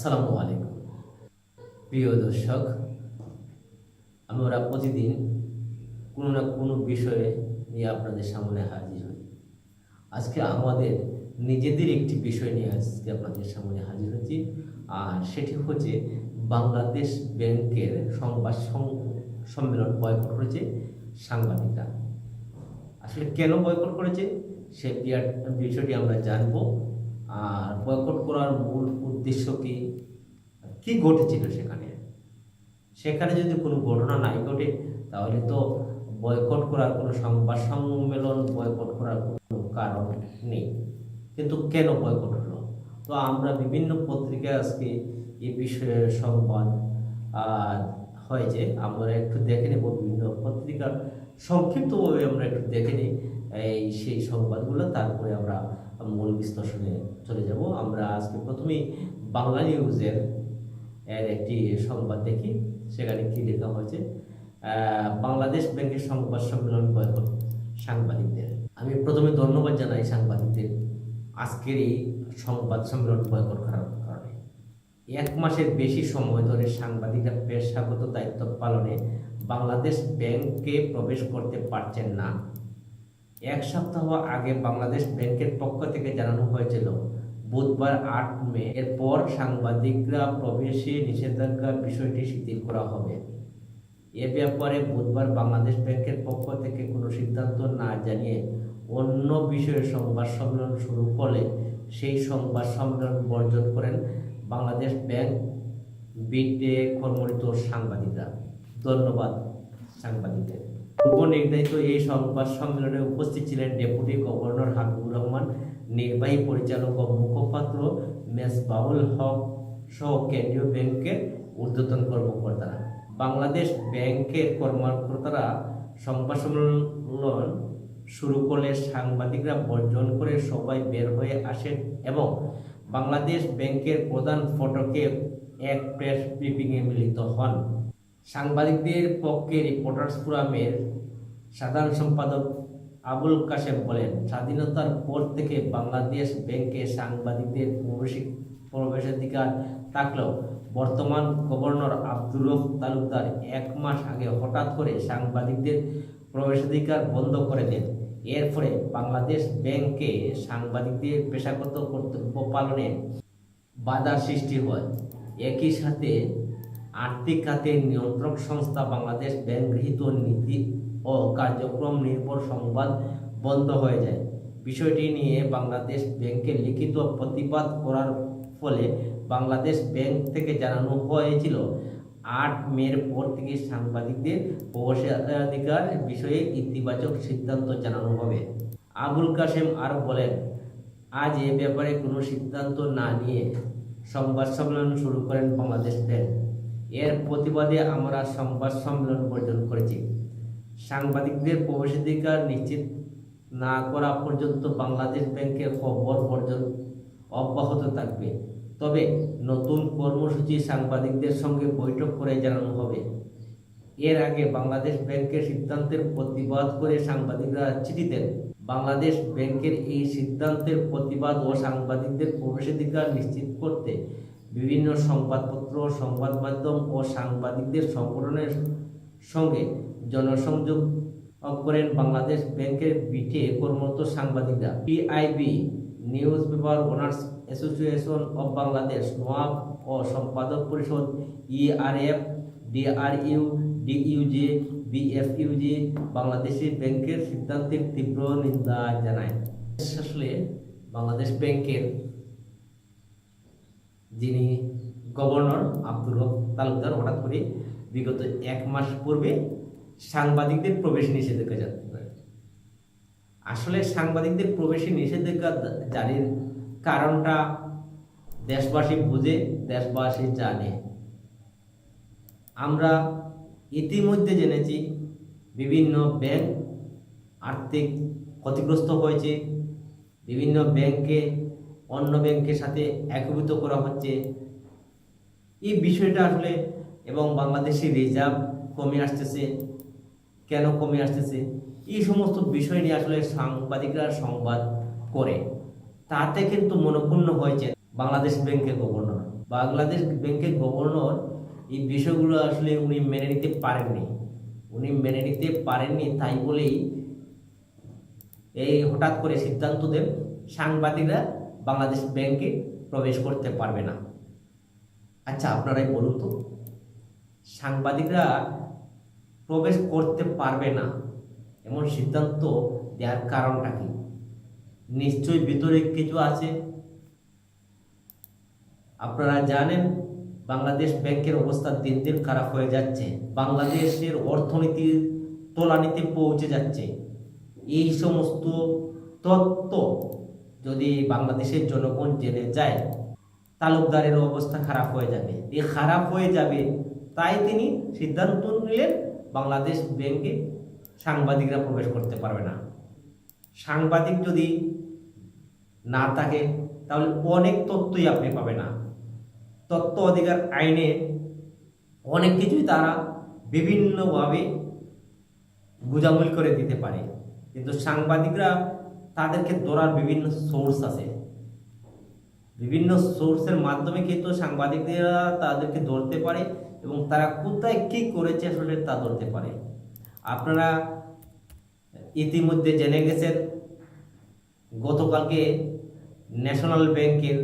আসসালামু আলাইকুম। প্রিয় দর্শক, আমরা প্রতিদিন কোনো না কোনো বিষয়ে নিয়ে আপনাদের সামনে হাজির হই। আজকে আমাদের নিজেদের একটি বিষয় নিয়ে আজকে আপনাদের সামনে হাজির হচ্ছি, আর সেটি হচ্ছে বাংলাদেশ ব্যাংকের সংবাদ সম্মেলন বয়কট করেছে সাংবাদিকরা। আসলে কেন বয়কট করেছে সে বিষয়টি আমরা জানব। আর বয়কট করার মূল উদ্দেশ্য কি? কি ঘটেছিল সেখানে? সেখানে যদি কোনো ঘটনা নাই ঘটে তাহলে তো বয়কট করার কোনো সংবাদ সম্মেলন বয়কট করার কোনো কারণ নেই। কিন্তু কেন বয়কট হলো? তো আমরা বিভিন্ন পত্রিকায় আজকে এই বিষয়ে সংবাদ আহ, হয়েছে আমরা একটু দেখে নেব বিভিন্ন পত্রিকার সংক্ষিপ্তভাবে আমরা একটু দেখে নিই। এই সেই সংবাদগুলো, তারপরে আমরা মূল বিশ্লেষণে চলে যাব। আমরা আজকে প্রথমেই বাংলা নিউজের এর একটি সংবাদ দেখি, সেখানে কি লেখা হয়েছে? বাংলাদেশ ব্যাংকের সংবাদ সম্মেলন বয়কট সাংবাদিকদের। আমি প্রথমে ধন্যবাদ জানাই সাংবাদিকদের আজকের এই সংবাদ সম্মেলন বয়কট করার কারণে। এক মাসের বেশি সময় ধরে সাংবাদিকরা পেশাগত দায়িত্ব পালনে বাংলাদেশ ব্যাংকে প্রবেশ করতে পারছেন না। এক সপ্তাহ আগে বাংলাদেশ ব্যাংকের পক্ষ থেকে জানানো হয়েছিল, বুধবার আট মে, এরপর সাংবাদিকরা প্রবেশে নিষেধাজ্ঞার বিষয়টি শিথিল করা হবে। এ ব্যাপারে বুধবার বাংলাদেশ ব্যাংকের পক্ষ থেকে কোনো সিদ্ধান্ত না জানিয়ে অন্য বিষয়ে সংবাদ সম্মেলন শুরু করলে সেই সংবাদ সম্মেলন বর্জন করেন বাংলাদেশ ব্যাংক, বিটে কর্মরত সাংবাদিকরা। ধন্যবাদ সাংবাদিকদের। নির্ধারিত এই সংবাদ সম্মেলনে উপস্থিত ছিলেন ডেপুটি গভর্নর হাবিবুর রহমান, নির্বাহী পরিচালক ও মুখপাত্র মেজবাউল হক সহ কেন্দ্রীয় ব্যাংকের ঊর্ধ্বতন কর্মকর্তারা। বাংলাদেশ ব্যাংকের কর্মকর্তারা সংবাদ সম্মেলন শুরু করলে সাংবাদিকরা বর্জন করে সবাই বের হয়ে আসেন এবং বাংলাদেশ ব্যাংকের প্রধান ফটকে এক প্রেস ব্রিফিংয়ে মিলিত হন। সাংবাদিকদের পক্ষে রিপোর্টার্স ফোরামের সাধারণ সম্পাদক আবুল কাশেম বলেন, স্বাধীনতার পর থেকে বাংলাদেশ ব্যাংকে সাংবাদিকদের প্রবেশিক প্রবেশাধিকার থাকলেও বর্তমান গভর্নর আব্দুর তালুকদার এক মাস আগে হঠাৎ করে সাংবাদিকদের প্রবেশাধিকার বন্ধ করে দেন। এর ফলে বাংলাদেশ ব্যাংকে সাংবাদিকদের পেশাগত কর্তব্য পালনে বাধার সৃষ্টি হয়। একই সাথে আর্থিক খাতে নিয়ন্ত্রক সংস্থা বাংলাদেশ ব্যাংক গৃহীত কার্যক্রম নির্ভর সংবাদ বন্ধ হয়ে যায়। বিষয়টি নিয়ে বাংলাদেশ ব্যাংকে লিখিত প্রতিবাদ করার ফলে বাংলাদেশ ব্যাংক থেকে জানানো হয়েছিল, আট মের পর থেকে সাংবাদিকদের প্রবেশাধিকার বিষয়ে ইতিবাচক সিদ্ধান্ত জানানো হবে। আবুল কাশেম আরও বলেন, আজ এ ব্যাপারে কোনো সিদ্ধান্ত না নিয়ে সংবাদ সম্মেলন শুরু করেন বাংলাদেশ ব্যাংক। এর প্রতিবাদে আমরা সংবাদ সম্মেলন বর্জন করেছি। সাংবাদিকদের প্রবেশাধিকার নিশ্চিত না করা পর্যন্ত বাংলাদেশ ব্যাংকের খবর বর্জন অব্যাহত থাকবে। তবে নতুন কর্মসূচি সাংবাদিকদের সঙ্গে বৈঠক করে জানানো হবে। এর আগে বাংলাদেশ ব্যাংকের সিদ্ধান্তের প্রতিবাদ করে সাংবাদিকরা চিঠি দেন। বাংলাদেশ ব্যাংকের এই সিদ্ধান্তের প্রতিবাদ ও সাংবাদিকদের প্রবেশাধিকার নিশ্চিত করতে বিভিন্ন সংবাদপত্র, সংবাদ মাধ্যম ও সাংবাদিকদের সংগঠনের সঙ্গে জনসংযোগ করেন বাংলাদেশ ব্যাংকের পিঠে কর্মরত সাংবাদিকরা। PIB newspaper owners association of Bangladesh, NOAB ও সম্পাদক পরিষদ, ERF, DRU, DUJ, BFUJ Bangladeshi ব্যাংকের সিদ্ধান্তের তীব্র নিন্দা জানায়। আসলে বাংলাদেশ ব্যাংকের যিনি গভর্নর আব্দুর রব তালুকদার, হঠাৎ করে বিগত এক মাস পূর্বে সাংবাদিকদের প্রবেশ নিষেধাজ্ঞা জারি করেন আসলে সাংবাদিকদের প্রবেশে নিষেধাজ্ঞা জারির কারণটা দেশবাসী বুঝে, দেশবাসী জানে। আমরা ইতিমধ্যে জেনেছি বিভিন্ন ব্যাংক আর্থিক ক্ষতিগ্রস্ত হয়েছে, বিভিন্ন ব্যাংকে অন্য ব্যাংকের সাথে একীভূত করা হচ্ছে। এই বিষয়টা আসলে এবং বাংলাদেশের রিজার্ভ কমে আসতেছে। কেন কমে আসতেছে? এই সমস্ত বিষয় নিয়ে আসলে সাংবাদিকরা সংবাদ করে। তাতে কিন্তু মনোক্ষুণ্ণ হয়েছে বাংলাদেশ ব্যাংকের গভর্নর। বাংলাদেশ ব্যাংকের গভর্নর এই বিষয়গুলো আসলে উনি মেনে নিতে পারেননি। উনি মেনে নিতে পারেননি তাই বলেই এই হঠাৎ করে সিদ্ধান্ত দেন সাংবাদিকরা বাংলাদেশ ব্যাংকে প্রবেশ করতে পারবে না। আচ্ছা আপনারাই বলুন তো, সাংবাদিকরা প্রবেশ করতে পারবে না। এমন সিদ্ধান্ত দেওয়ার কারণটা কি? নিশ্চয়ই ভিতরে কিছু আছে। আপনারা জানেন, বাংলাদেশ ব্যাংকের অবস্থা দিন দিন খারাপ হয়ে যাচ্ছে। বাংলাদেশের অর্থনীতির তলানিতে পৌঁছে যাচ্ছে। এই সমস্ত তত্ত্ব যদি বাংলাদেশের জনগণ জেনে যায়, তালুকদারের অবস্থা খারাপ হয়ে যাবে। এই খারাপ হয়ে যাবে, তাই তিনি সিদ্ধান্ত নিলেন বাংলাদেশ ব্যাংকে সাংবাদিকরা প্রবেশ করতে পারবে না। সাংবাদিক যদি না থাকে, তাহলে অনেক তথ্যই আপনি পাবে না। তথ্য অধিকার আইনে অনেক কিছুই তারা বিভিন্নভাবে গুজামুল করে দিতে পারে। কিন্তু সাংবাদিকরা তাদেরকে ধরার বিভিন্ন সোর্স আছে। বিভিন্ন সোর্সের মাধ্যমে কিন্তু সাংবাদিকরা তাদেরকে ধরতে পারে এবং তারা কোথায় কি করেছে আসলে তা ধরতে পারে। আপনারা ইতিমধ্যে জেনে গেছেন, গতকালকে ন্যাশনাল ব্যাংকের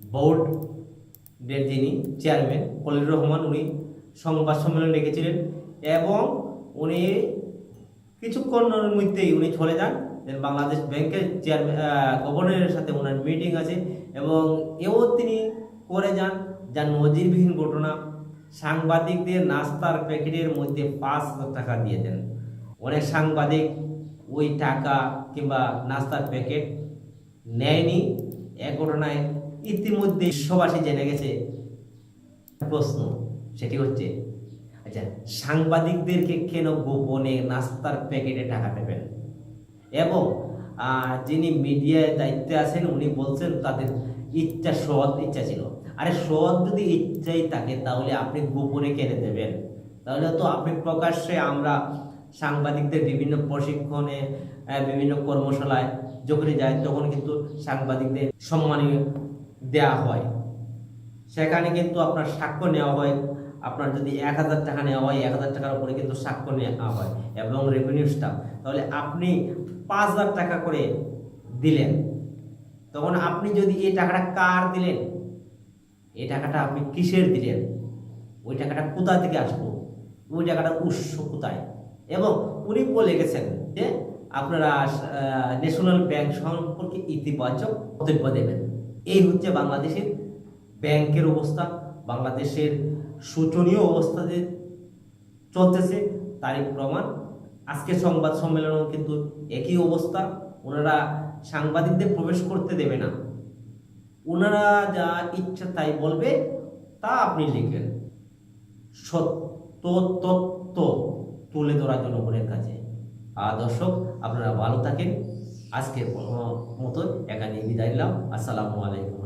বোর্ডের যিনি চেয়ারম্যান কলির রহমান, উনি সংবাদ সম্মেলন রেখেছিলেন এবং উনি কিছুক্ষণের মধ্যেই উনি চলে যান। যে বাংলাদেশ ব্যাংকের চেয়ারম্যান গভর্নরের সাথে ওনার মিটিং আছে এবং এও তিনি করে যান। যা নজিরবিহীন ঘটনা, সাংবাদিকদের নাস্তার প্যাকেটের মধ্যে পাঁচ হাজার টাকা দিয়ে দেন। অনেক সাংবাদিক ওই টাকা কিংবা নাস্তার প্যাকেট নেয়নি। এ ঘটনায় ইতিমধ্যে বিশ্ববাসী জেনে গেছে। প্রশ্ন সেটি হচ্ছে আচ্ছা সাংবাদিকদেরকে কেন গোপনে নাস্তার প্যাকেটে টাকা দেবেন? এবং যিনি মিডিয়ায় দায়িত্বে আছেন, উনি বলছেন তাদের ইচ্ছা, সৎ ইচ্ছা ছিল। আরে সৎ যদি ইচ্ছাই থাকে, তাহলে আপনি গোপনে কেনে দেবেন তাহলে তো আপনি প্রকাশ্যে আমরা সাংবাদিকদের বিভিন্ন প্রশিক্ষণে বিভিন্ন কর্মশালায় যখনই যায় তখন কিন্তু সাংবাদিকদের সম্মানীয় দেয়া হয়। সেখানে কিন্তু আপনার সাক্ষ্য নেওয়া হয়। আপনার যদি এক হাজার টাকা নেওয়া হয়, এক হাজার টাকার উপরে কিন্তু সাক্ষ্য নেওয়া হয় এবং রেভিনিউ স্টাফ তাহলে আপনি পাঁচ হাজার টাকা করে দিলেন। তখন আপনি যদি এই টাকাটা কার দিলেন? এই টাকাটা আপনি কিসের দিলেন? ওই টাকাটা কোথা থেকে আসব ওই টাকাটা উৎস কোথায়? এবং উনি বলে গেছেন যে, আপনারা ন্যাশনাল ব্যাংক সম্পর্কে ইতিবাচক মন্তব্য দেবেন। এই হচ্ছে বাংলাদেশের ব্যাংকের অবস্থা। বাংলাদেশের শোচনীয় অবস্থাতে চলতেছে, তারই প্রমাণ আজকে সংবাদ সম্মেলনেও কিন্তু একই অবস্থা। ওনারা সাংবাদিকদের প্রবেশ করতে দেবে না। ওনারা যা ইচ্ছা তাই বলবে, তা আপনি লিখবেন সত্য তত্ত্ব তুলে ধরা জনগণের কাছে। আর দর্শক, আপনারা ভালো থাকেন। আজকের মতো এখানে বিদায় নিলাম। আসসালামু আলাইকুম।